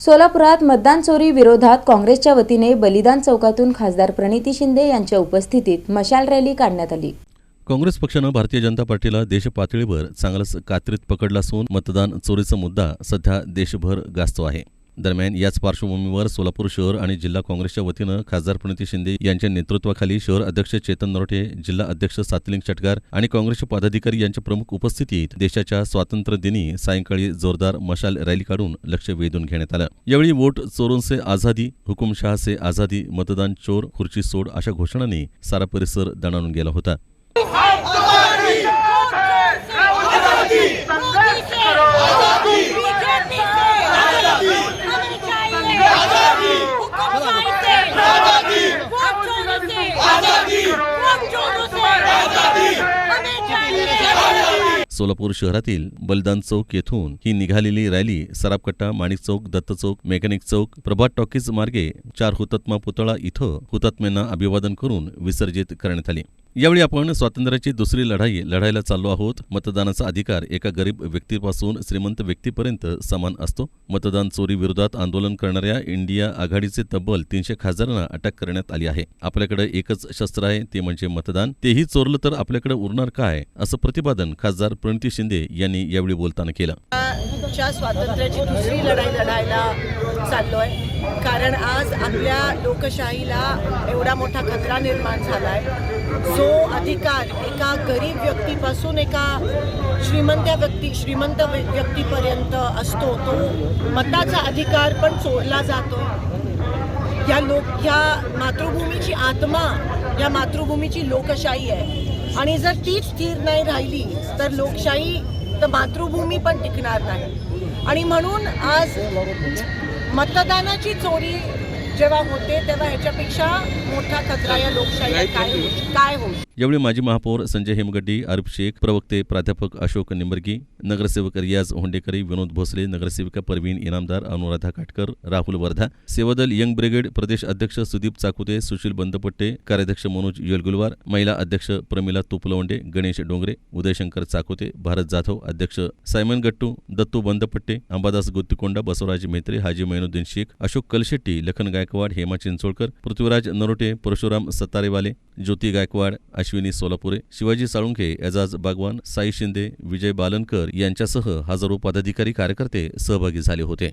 सोलापुरात मतदान चोरी विरोधात काँग्रेसच्या वतीने बलिदान चौकातून खासदार प्रणिती शिंदे यांच्या उपस्थितीत मशाल रॅली काढण्यात आली. काँग्रेस पक्षानं भारतीय जनता पार्टीला देशपातळीवर चांगलंच कात्रीत पकडला असून मतदान चोरीचा मुद्दा सध्या देशभर गाजतो आहे. दरम्यान याच पार्श्वभूमीवर सोलापूर शहर आणि जिल्हा काँग्रेसच्या वतीनं खासदार प्रणिती शिंदे यांच्या नेतृत्वाखाली शहर अध्यक्ष चेतन नरोटे जिल्हा अध्यक्ष सातलिंग चटकार आणि काँग्रेसचे पदाधिकारी यांच्या प्रमुख उपस्थितीत देशाच्या स्वातंत्र्य दिनी सायंकाळी जोरदार मशाल रॅली काढून लक्ष वेधून घेण्यात आलं. यावेळी वोट चोरून से आझादी हुकुमशाह से आझादी मतदान चोर खुर्ची सोड अशा घोषणांनी सारा परिसर दणाणून गेला होता संघर्ष करो बीजेपी से हमें चाहिए आजादी हुकुमशाही से आजादी वोट चोरों से आजादी वोट चोरों से आजादी हमें चाहिए सोलापूर शहरातील बलिदान चौक येथून ही निघालेली rally Sarabkatta Manik Chowk Datta Chowk mechanic Chowk Prabhat talkies मार्गे चार हुतात्मा पुतळा इथं हुतात्म्यांना अभिवादन करून विसर्जित करण्यात आली. यावेळी आपण स्वातंत्र्याची दुसरी लढाई लढायला चाललो आहोत. मतदानाचा अधिकार एका गरीब व्यक्तीपासून श्रीमंत व्यक्तीपर्यंत समान असतो. मतदान चोरी विरोधात आंदोलन करणाऱ्या इंडिया आघाडीचे तब्बल तीनशे खासदारांना अटक करण्यात आली आहे. आपल्याकडे एकच शस्त्र आहे ते म्हणजे मतदान. तेही चोरलं तर आपल्याकडे उरणार काय? असं प्रतिपादन खासदार प्रणिती शिंदे यांनी यावेळी बोलताना केलं. स्वातंत्र्याची दुसरी लढाई लढायला चाललोय. कारण आज आपल्या लोकशाहीला एवढा मोठा खतरा निर्माण झाला आहे जो अधिकार एका गरीब व्यक्तीपासून एका श्रीमंत व्यक्ती श्रीमंत व्यक्तीपर्यंत असतो तो मताचा अधिकार पण चोरला जातो या लोक या मातृभूमीची आत्मा या मातृभूमीची लोकशाही आहे. आणि जर तीच स्थिर नाही राहिली तर लोकशाही तर मातृभूमी पण टिकणार नाही. आणि म्हणून आज मतदानाची चोरी जेव्हा होते तेव्हा ह्याच्यापेक्षा मोठा खतरा या लोकशाहीला काय होईल- काय होईल? यावेळी माजी महापौर संजय हेमगड्डी आरिफ शेख प्रवक्ते प्राध्यापक अशोक निंबर्गी नगरसेवक रियाज होंडेकरी विनोद भोसले नगरसेविका परवीन इनामदार अनुराधा काटकर राहुल वर्धा सेवादल यंग ब्रिगेड प्रदेश अध्यक्ष सुदीप चाकुते सुशील बंदपट्टे कार्याध्यक्ष मनोज येलगुलवार महिला अध्यक्ष प्रमिला तुपलवंडे गणेश डोंगरे उदयशंकर चाकुते भारत जाधव अध्यक्ष सायमन गट्टू दत्तू बंदपट्टे अंबादास गुत्तिकोंडा बसवराज मेत्रे हाजी मैनुद्दीन शेख अशोक कलशेट्टी लखन गायकवाड हेमा चिंचोळकर पृथ्वीराज नरोटे परशुराम सत्तारेवाले ज्योती गायकवाड अश्विनी सोलापुरे शिवाजी साळुंखे एजाज बागवान साई शिंदे विजय बालनकर यांच्यासह हजारो पदाधिकारी कार्यकर्ते सहभागी झाले होते.